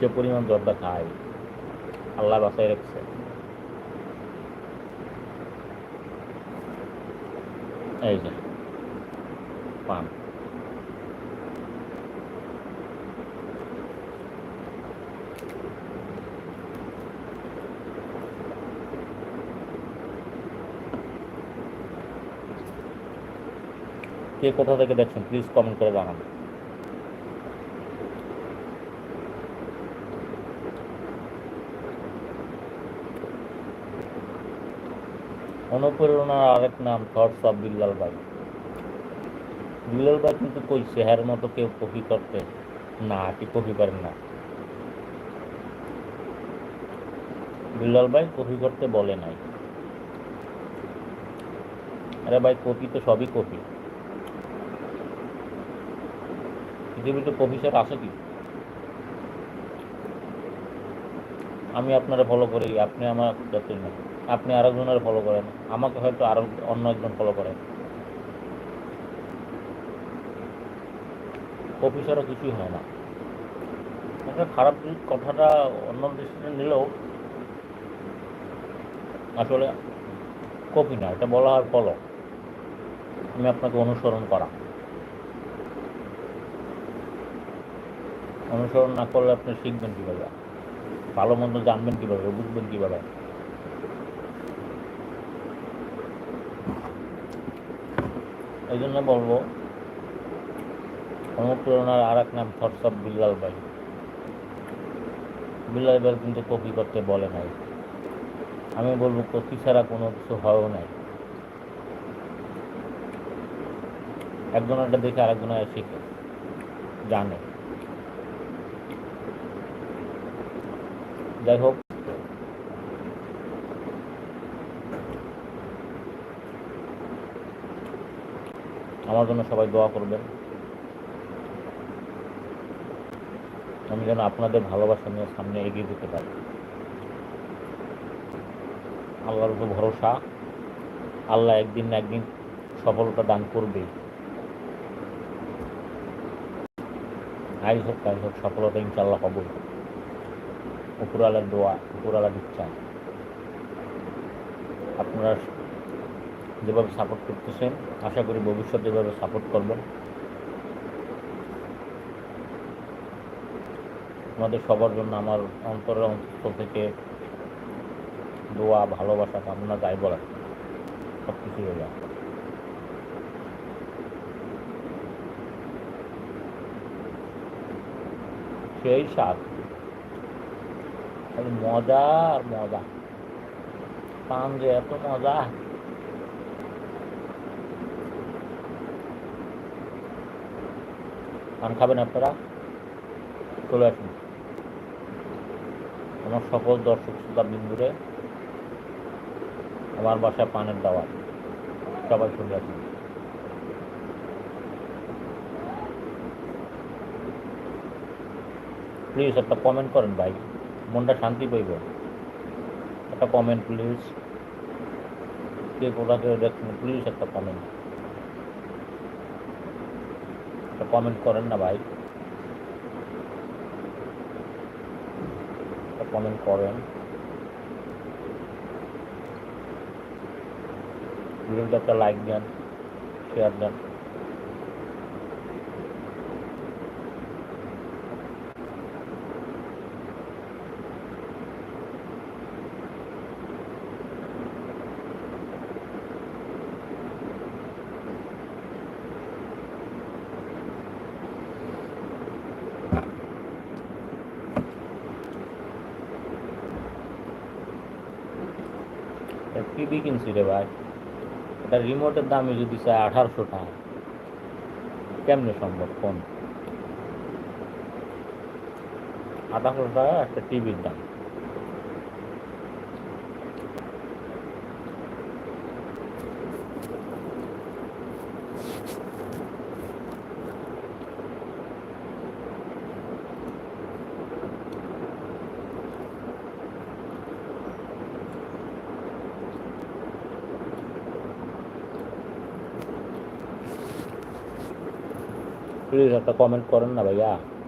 সে পরিমাণ জর্দা খায়। আল্লাহ বাসায় রাখছে। এই যে, পান। কে কোথা থেকে দেখছেন? প্লিজ কমেন্ট করে জানান। অনুপ্রেরণার আরেক নাম থটস অফ বিল্লাল ভাই বিল্লাল ভাই কিন্তু কই শেহার মতো কেউ কপি করতে না কি কপি পারেন না। বিল্লাল ভাই কপি করতে বলে নাই। আরে ভাই, কপি তো সবই কপি। পৃথিবীতে কপি স্যার আছে কি? আমি আপনারা ফলো করি, আপনি আমার যতই না। আপনি আরেকজনের ফলো করেন। আমাকে হয়তো আরও অন্য একজন ফলো করেন ছাড়া কিছুই হয় না। একটা খারাপ কথাটা অন্য দৃষ্টিতে নিলেও আসলে কপি না, এটা বলা হয় ফলো আমি আপনাকে অনুসরণ করা। অনুসরণ না করলে আপনি শিখবেন কীভাবে ভালো মন্দ জানবেন কীভাবে, বুঝবেন কীভাবে? এই জন্য বলব, অনুপ্রেরণার আর এক নাম থটসব বিল্লাল ভাই। বিল্লাল ভাই কিন্তু কপি করতে বলে নাই। আমি বলব, কপি ছাড়া কোনো কিছু হয়ও নাই। একজন একটা দেখে আরেকজন শিখে, জানে। যাই হোক। আমার জন্য সবাই দোয়া করবেন। আমি যেন আপনাদের ভালোবাসা নিয়ে সামনে এগিয়ে যেতে পারি। আল্লাহর উপর ভরসা, আল্লাহ একদিন না একদিন সফলতা দান করবেই আই হোক, তাই হোক, সফলতা ইনশাল্লাহ হবই উপরালার দোয়া উপরালার ইচ্ছা। আপনারা যেভাবে সাপোর্ট করতেছেন, আশা করি ভবিষ্যতে এভাবে সাপোর্ট করবেন আমাদের সবার জন্য আমার অন্তরের অন্তর থেকে দোয়া, ভালোবাসা, কামনা, যাই বলার সব কিছু যায় সেই স্বাদ খালি মজা আর মজা। পান যে এত মজা। পান খাবেন আপনারা? চলে আসুন। আমার সকল দর্শক শ্রোতা বিন্দুরে, আমার বাসায় পানের দাওয়াত। সবাই চলে আসুন। প্লিজ একটা কমেন্ট করেন ভাই। মনটা শান্তি পাইব। একটা কমেন্ট প্লিজ কে কোথা থেকে দেখছেন প্লিজ একটা কমেন্ট একটা কমেন্ট করেন না ভাই। একটা কমেন্ট করেন। ভিডিওটা একটা লাইক দেন শেয়ার দেন। টিভি কিনছি রে ভাই। এটা রিমোটের দামে যদি চাই আঠারোশো টাকা। কেমনে সম্ভব? কোন? আঠারোশো টাকা একটা টিভির দাম। প্লিজ একটা কমেন্ট করেন না ভাইয়া।